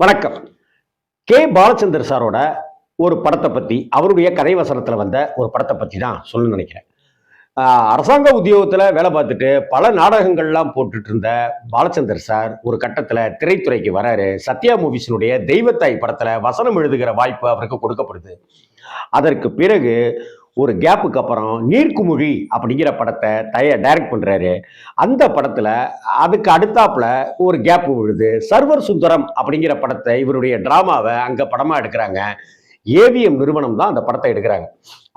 வணக்கம். கே. பாலச்சந்தர் சாரோட ஒரு படத்தை பற்றி அவருடைய கதை வசனத்தில் வந்த ஒரு படத்தை பற்றி தான் சொல்ல நினைக்கிறேன். அரசாங்க உத்தியோகத்தில் வேலை பார்த்துட்டு பல நாடகங்கள்லாம் போட்டுட்டு இருந்த பாலச்சந்தர் சார் ஒரு கட்டத்தில் திரைத்துறைக்கு வராரு. சத்யா மூவிஸினுடைய தெய்வத்தாய் படத்தில் வசனம் எழுதுகிற வாய்ப்பு அவருக்கு கொடுக்கப்படுது. அதற்கு பிறகு ஒரு கேப்புக்கு அப்புறம் நீர்க்குமுழி அப்படிங்கிற படத்தை தய டைரக்ட் பண்ணுறாரு அந்த படத்தில் அதுக்கு அடுத்தாப்புல ஒரு கேப்பு விழுது. சர்வர் சுந்தரம் அப்படிங்கிற படத்தை இவருடைய ட்ராமாவை அங்கே படமாக எடுக்கிறாங்க. ஏவிஎம் நிறுவனம் தான் அந்த படத்தை எடுக்கிறாங்க.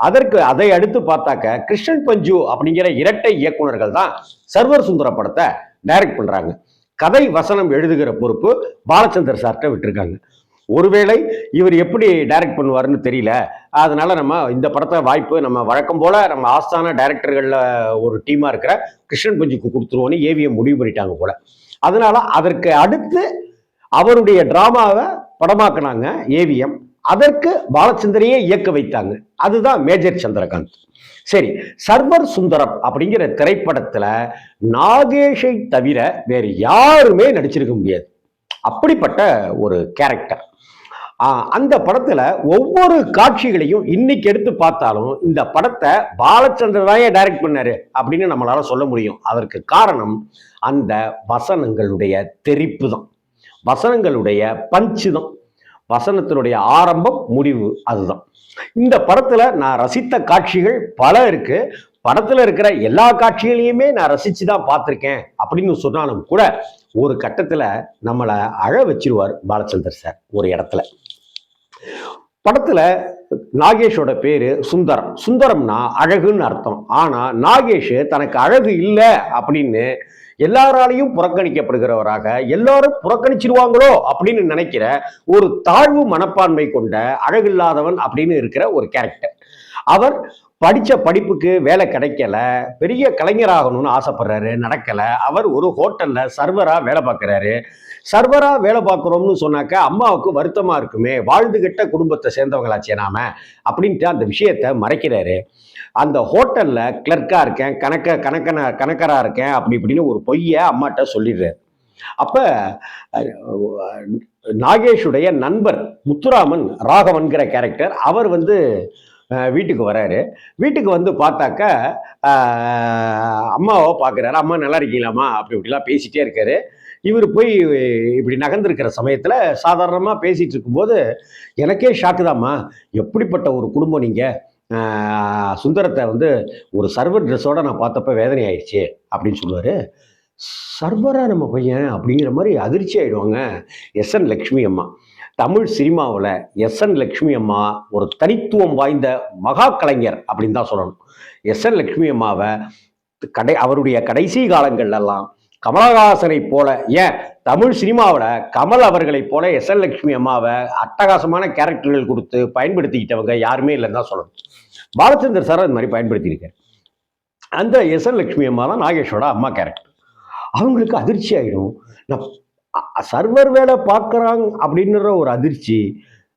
அதற்கு அதை அடுத்து பார்த்தாக்க கிருஷ்ணன் பஞ்சு அப்படிங்கிற இரட்டை இயக்குனர்கள் தான் சர்வர் சுந்தர படத்தை டைரக்ட் பண்ணுறாங்க கதை வசனம் எழுதுகிற பொறுப்பு பாலச்சந்தர் சார்கிட்ட விட்டுருக்காங்க. ஒருவேளை இவர் எப்படி டைரக்ட் பண்ணுவாருன்னு தெரியல. அதனால நம்ம இந்த படத்தை வாய்ப்பு நம்ம வழக்கம் போல நம்ம ஆஸ்தான டைரக்டர்களில் ஒரு டீமாக இருக்கிற கிருஷ்ணன் பஞ்சுக்கு கொடுத்துருவோன்னு ஏவிஎம் முடிவு பண்ணிட்டாங்க போல. அதனால அதற்கு அடுத்து அவருடைய டிராமாவை படமாக்குனாங்க ஏவிஎம் அதற்கு பாலச்சந்திரையே இயக்க வைத்தாங்க. அதுதான் மேஜர் சந்திரகாந்த். சரி சர்வர் சுந்தரம் அப்படிங்கிற திரைப்படத்துல நாகேஷை தவிர வேறு யாருமே நடிச்சிருக்க முடியாது. அப்படிப்பட்ட ஒரு கேரக்டர் அந்த படத்துல ஒவ்வொரு காட்சிகளையும் இன்னைக்கு எடுத்து பார்த்தாலும் இந்த படத்தை பாலச்சந்தர் தான் டைரக்ட் பண்ணாரு அப்படின்னு நம்மளால சொல்ல முடியும். அதற்கு காரணம் அந்த வசனங்களுடைய தெரிப்பு தான் வசனங்களுடைய பஞ்சு தான் வசனத்தினுடைய ஆரம்பம் முடிவு அதுதான். இந்த படத்துல நான் ரசித்த காட்சிகள் பல இருக்கு. படத்துல இருக்கிற எல்லா காட்சிகளையுமே நான் ரசிச்சு தான் பார்த்துருக்கேன் அப்படின்னு சொன்னாலும் கூட ஒரு கட்டத்துல நம்மளை அழ வச்சிருவார் பாலச்சந்தர் சார் ஒரு இடத்துல. படத்துல நாகேஷோட பேரு சுந்தரம். சுந்தரம்னா அழகுன்னு அர்த்தம். ஆனா நாகேஷ் தனக்கு அழகு இல்லை அப்படின்னு எல்லாராலையும் புறக்கணிக்கப்படுகிறவராக எல்லாரும் புறக்கணிச்சிருவாங்களோ அப்படின்னு நினைக்கிற ஒரு தாழ்வு மனப்பான்மை கொண்ட அழகில்லாதவன் அப்படின்னு இருக்கிற ஒரு கேரக்டர் அவர் படித்த படிப்புக்கு வேலை கிடைக்கல பெரிய கலைஞராகணும்னு ஆசைப்படுறாரு நடக்கலை. அவர் ஒரு ஹோட்டலில் சர்வராக வேலை பார்க்குறாரு. சர்வராக வேலை பார்க்குறோம்னு சொன்னாக்க அம்மாவுக்கு வருத்தமாக இருக்குமே வாழ்ந்துகிட்ட குடும்பத்தை சேர்ந்தவங்களாச்சே நாம அப்படின்ட்டு அந்த விஷயத்த மறைக்கிறாரு. அந்த ஹோட்டலில் கிளர்க்காக இருக்கேன் கணக்க கணக்கன கணக்கராக இருக்கேன் அப்படி இப்படின்னு ஒரு பொய்யை அம்மாட்ட சொல்லிடுறாரு. அப்போ நாகேஷுடைய நண்பர் முத்துராமன் ராகவன்கிற கேரக்டர் அவர் வந்து வீட்டுக்கு வராரு. வீட்டுக்கு வந்து பார்த்தாக்க அம்மாவை பார்க்குறாரு அம்மா நல்லா இருக்கீங்களாம்மா? அப்படி இப்படிலாம் பேசிகிட்டே இருக்காரு. இவர் போய் இப்படி நகர்ந்துருக்கிற சமயத்தில் சாதாரணமாக பேசிகிட்டு இருக்கும்போது எனக்கே ஷாக்கு தாம்மா. எப்படிப்பட்ட ஒரு குடும்பம் நீங்கள் சுந்தரத்தை வந்து ஒரு சர்வர் ட்ரெஸ்ஸோட நான் பார்த்தப்ப வேதனை ஆயிடுச்சு அப்படின்னு சொல்லுவார். சர்வரா நம்ம பையன் அப்படிங்கிற மாதிரி அதிர்ச்சி ஆயிடுவாங்க. எஸ் என் லக்ஷ்மி அம்மா. தமிழ் சினிமாவில் எஸ் என் லக்ஷ்மி அம்மா ஒரு தனித்துவம் வாய்ந்த மகா கலைஞர் அப்படின்னு தான் சொல்லணும். எஸ் என் லக்ஷ்மி அம்மாவை கடை அவருடைய கடைசி காலங்கள்லாம் கமலஹாசனை போல ஏன்? தமிழ் சினிமாவில் கமல் அவர்களைப் போல எஸ் எல் லட்சுமி அம்மாவை அட்டகாசமான கேரக்டர்கள் கொடுத்து பயன்படுத்திக்கிட்டவங்க யாருமே இல்லைன்னு தான் சொல்லணும். பாலச்சந்தர் சார் அது மாதிரி பயன்படுத்தியிருக்காரு. அந்த எஸ் என் லட்சுமி அம்மா தான் நாகேஷோட அம்மா கேரக்டர். அவங்களுக்கு அதிர்ச்சி ஆகிடும் நான் சர்வர் வேலை பார்க்குறாங்க அப்படின்ற ஒரு அதிர்ச்சி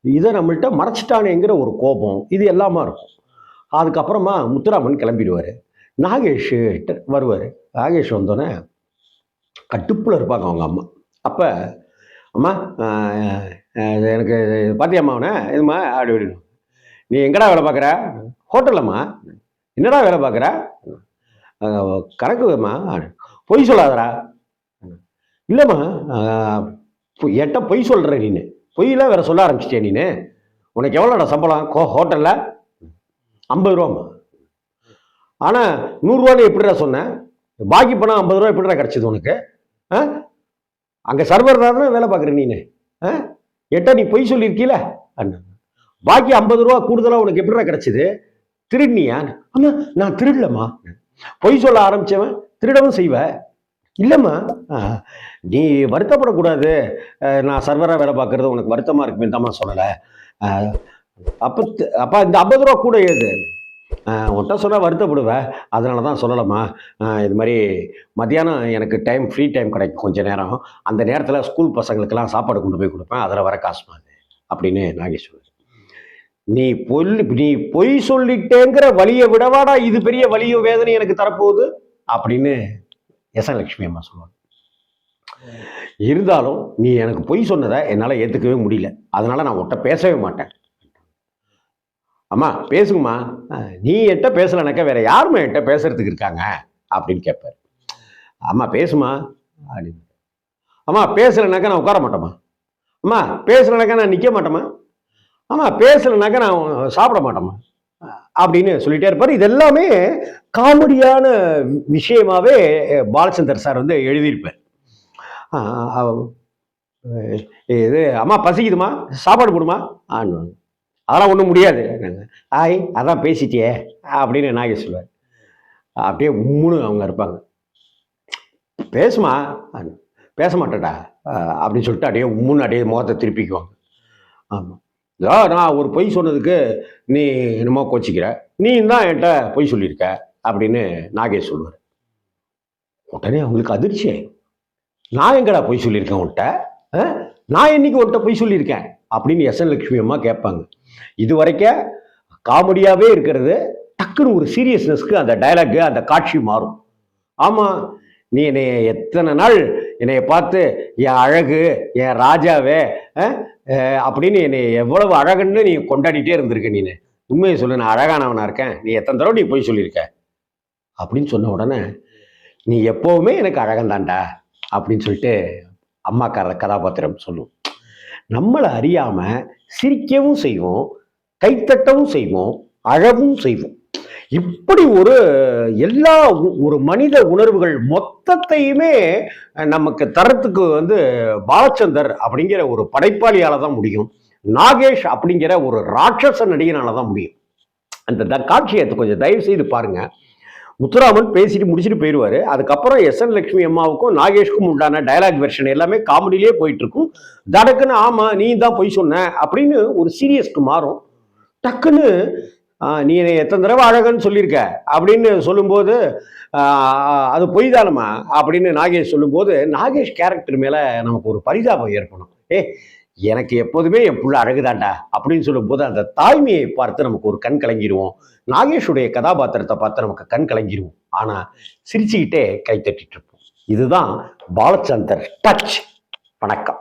இதை நம்மள்கிட்ட மறைச்சிட்டானேங்கிற ஒரு கோபம் இது எல்லாமா இருக்கும். அதுக்கப்புறமா முத்துராமன் கிளம்பிடுவார். நாகேஷ் வருவார். நாகேஷ் வந்தோடனே கட்டுப்பில் இருப்பாங்க அவங்க அம்மா. அப்போ அம்மா எனக்கு பாத்தியாம்மா அவனை? இதுமா அப்படி இப்படின்னு. நீ எங்கடா வேலை பார்க்குற? ஹோட்டலம்மா என்னடா வேலை பார்க்குற? கணக்குமா பொய் சொல்லாதரா இல்லைம்மா எட்ட பொய்- பொய் சொல்கிற நீனு. பொய்யெல்லாம் வேற சொல்ல ஆரம்பிச்சிட்டேன் நீனு? உனக்கு எவ்வளோடா சம்பளம்? கோ ஹோட்டலில்? ஐம்பது ரூபாம்மா. ஆனால் நூறுரூவான்னு எப்படிடா சொன்னேன் பாக்கி பணம் ஐம்பது ரூபா எப்படிடா கிடச்சிது உனக்கு? ஆ? அங்கே சர்வர் தானே வேலை பார்க்குற நீனு. ஆ? எட்ட நீ பொய் சொல்லியிருக்கீல? அண்ணன் பாக்கி ஐம்பது ரூபா கூடுதலாக உனக்கு எப்படிடா கிடச்சிது? திருடினியா? ஆமாம் நான் திருடலம்மா. பொய் சொல்ல ஆரம்பிச்சவன் திருடவும் செய்வ. இல்லைம்மா. நீ வருத்தப்படக்கூடாது. நான் சர்வராக வேலை பார்க்குறது உனக்கு வருத்தமாக இருக்குமே தான் சொல்லலை. அப்போ அப்பா இந்த ஐம்பது ரூபா கூட ஏது? ஒன்ட்ட சொன்னால் வருத்தப்படுவேன் அதனால தான் சொல்லலாமா இது மாதிரி மத்தியானம் எனக்கு டைம் ஃப்ரீ டைம் கிடைக்கும் கொஞ்ச நேரம். அந்த நேரத்தில் ஸ்கூல் பசங்களுக்கெல்லாம் சாப்பாடு கொண்டு போய் கொடுப்பேன். அதில் வர காசுமா அது அப்படின்னு நாகேஸ்வரர் நீ பொல் நீ பொய் சொல்லிட்டேங்கிற வலியை விடவாடா இது பெரிய வலியும் வேதனை எனக்கு தரப்போகுது? அப்படின்னு எஸ் லட்சுமி அம்மா சொல்லுவாங்க. இருந்தாலும் நீ எனக்கு பொய் சொன்னதை என்னால் ஏற்றுக்கவே முடியல. அதனால நான் உன்கிட்ட பேசவே மாட்டேன். அம்மா பேசுங்கம்மா. நீ என்கிட்ட பேசலைனாக்கா வேற யாருமே என்கிட்ட பேசுறதுக்கு இருக்காங்க? அப்படின்னு கேட்பாரு. அம்மா பேசுமா? அப்படின்னு. அம்மா பேசலைனாக்கா நான் உட்கார மாட்டேம்மா. அம்மா பேசலைனாக்கா நான் நிற்க மாட்டேம்மா. ஆமாம் பேசலைனாக்கா நான் சாப்பிட மாட்டேம்மா. அப்படின்னு சொல்லிட்டே இருப்பார். இது எல்லாமே காமெடியான விஷயமாவே பாலச்சந்தர் சார் வந்து எழுதியிருப்பார். இது அம்மா பசிக்குதுமா சாப்பாடு போடுமா? ஆன்னு அதெல்லாம் ஒன்றும் முடியாது. ஆய் அதான் பேசிட்டியே அப்படின்னு நாகேஷ் சொல்லுவார். அப்படியே உம்முன்னு அவங்க இருப்பாங்க. பேசுமா? பேச மாட்டேடா அப்படின்னு சொல்லிட்டு அப்படியே உம்முன்னு அப்படியே முகத்தை திருப்பிக்குவாங்க. ஆமாம் நான் ஒரு பொய் சொன்னதுக்கு நீ என்னமோ கோச்சிக்கிற. நீ தான் என்கிட்ட பொய் சொல்லியிருக்க அப்படின்னு நாகேஷ் சொல்லுவார். உடனே அவங்களுக்கு அதிர்ச்சி நான் எங்கடா பொய் சொல்லியிருக்கேன் உன்கிட்ட? ஆ? நான் என்னைக்கு உன்ட்ட பொய் சொல்லியிருக்கேன்? அப்படின்னு எஸ் என் லட்சுமி அம்மா கேட்பாங்க. இது வரைக்கும் காமெடியாகவே இருக்கிறது. டக்குன்னு ஒரு சீரியஸ்னஸ்க்கு அந்த டைலாக் அந்த காட்சி மாறும். ஆமாம் நீ என்னை எத்தனை நாள் என்னைய பார்த்து என் அழகு என் ராஜாவே ஆ? அப்படின்னு என்னை எவ்வளவு அழகுன்னு நீ கொண்டாடிட்டே இருந்திருக்க நீ உண்மையை சொல்லு நான் அழகானவனாக இருக்கேன். நீ எத்தனை தடவை நீ போய் சொல்லியிருக்க? அப்படின்னு சொன்ன உடனே நீ எப்போவுமே எனக்கு அழகந்தான்டா அப்படின்னு சொல்லிட்டு அம்மாக்கார கதாபாத்திரம் சொல்லும். நம்மளை அறியாமல் சிரிக்கவும் செய்வோம் கைத்தட்டவும் செய்வோம் அழவும் செய்வோம். இப்படி ஒரு எல்லா ஒரு மனித உணர்வுகள் மொத்தத்தையுமே நமக்கு தரத்துக்கு வந்து பாலச்சந்தர் அப்படிங்கிற ஒரு படைப்பாளியால தான் முடியும். நாகேஷ் அப்படிங்கிற ஒரு ராட்சச நடிகனால தான் முடியும். அந்த த- காட்சியை கொஞ்சம் தயவு செய்து பாருங்க. முத்துராமன் பேசிட்டு முடிச்சுட்டு போயிடுவாரு அதுக்கப்புறம் எஸ் என் லட்சுமி அம்மாவுக்கும் நாகேஷ்க்கும் உண்டான டயலாக் வெர்ஷன் எல்லாமே காமெடியிலே போயிட்டு இருக்கும் தடக்குன்னு ஆமா நீ தான் பொய் சொன்ன அப்படின்னு ஒரு சீரியஸ்க்கு மாறும். டக்குன்னு நீ என்னை எத்தனை தடவை அழகன்னு சொல்லியிருக்க? அப்படின்னு சொல்லும்போது அது பொய் தானம்மா அப்படின்னு நாகேஷ் சொல்லும்போது நாகேஷ் கேரக்டர் மேலே நமக்கு ஒரு பரிதாபம் ஏற்படும். ஏ எனக்கு எப்போதுமே என் புள்ள அழகுதாண்டா அப்படின்னு சொல்லும்போது அந்த தாய்மையை பார்த்து நமக்கு ஒரு கண் கலங்கிடுவோம் நாகேஷுடைய கதாபாத்திரத்தை பார்த்து நமக்கு கண் கலங்கிடுவோம் ஆனால் சிரிச்சுக்கிட்டே கை தட்டிட்டு இருப்போம். இதுதான் பாலச்சந்தர் டச் வணக்கம்.